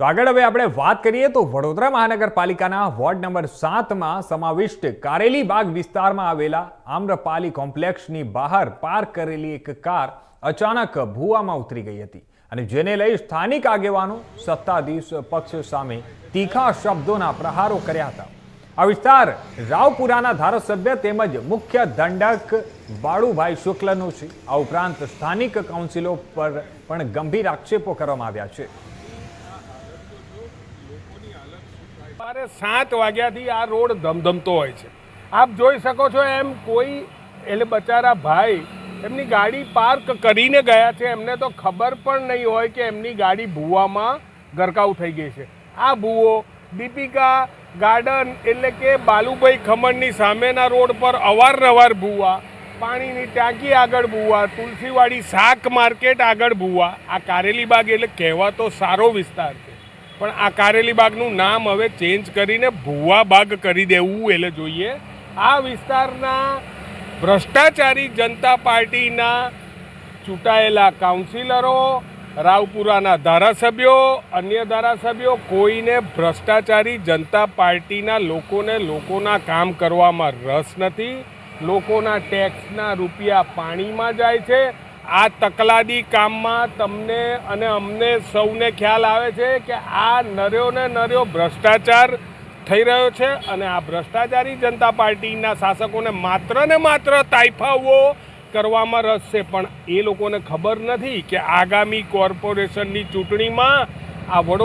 તો આગળ હવે આપણે વાત કરીએ તો વડોદરા મહાનગરપાલિકાના વોર્ડ નંબર સાતમાં સમાવિષ્ટ કારેલી બાગ વિસ્તારમાં આવેલા આમ્રપાલી કોમ્પ્લેક્સની બહાર પાર્ક કરેલી એક કાર અચાનક ભૂવામાં ઉતરી ગઈ હતી અને જેને લઈ સ્થાનિક આગેવાનો સત્તાધીશ પક્ષ સામે તીખા શબ્દોના પ્રહારો કર્યા હતા. આ વિસ્તાર રાવપુરાના ધારાસભ્ય તેમજ મુખ્ય દંડક બાળુભાઈ શુક્લનો છે. આ ઉપરાંત સ્થાનિક કાઉન્સિલો પર પણ ગંભીર આક્ષેપો કરવામાં આવ્યા છે. સવારે સાત વાગ્યાથી આ રોડ ધમધમતો હોય છે. આપ જોઈ શકો છો એમ કોઈ, એટલે બચારા ભાઈ, એમની ગાડી પાર્ક કરીને ગયા છે. એમને તો ખબર પણ નહીં હોય કે એમની ગાડી ભૂવામાં ગરકાવ થઈ ગઈ છે. આ ભૂવો દીપિકા ગાર્ડન એટલે કે બાલુભાઈ ખમણની સામેના રોડ પર અવારનવાર ભૂવા, પાણીની ટાંકી આગળ ભૂવા, તુલસીવાડી શાક માર્કેટ આગળ ભૂવા. આ કારેલી બાગ એટલે કહેવાતો સારો વિસ્તાર છે. પણ આ કારેલી બાગનું નામ હવે ચેન્જ કરીને ભૂવા બાગ કરી દેવું એટલે જોઈએ. આ વિસ્તારના ભ્રષ્ટાચારી જનતા પાર્ટીના ચૂંટાયેલા કાઉન્સિલરો, રાવપુરાના ધારાસભ્યો, અન્ય ધારાસભ્યો કોઈને ભ્રષ્ટાચારી જનતા પાર્ટીના લોકોને લોકોના કામ કરવામાં રસ નથી. લોકોના ટેક્સના રૂપિયા પાણીમાં જાય છે. આ તકલાદી કામમાં તમને અને અમને સૌને ખ્યાલ આવે છે કે આ નર્યો ને નર્યો ભ્રષ્ટાચાર થઈ રહ્યો છે અને આ ભ્રષ્ટાચારી જનતા પાર્ટીના શાસકોને માત્ર ને માત્ર તાઇફાઓ કરવામાં રસ છે. પણ એ લોકોને ખબર નથી કે આગામી કોર્પોરેશનની ચૂંટણીમાં આ વડો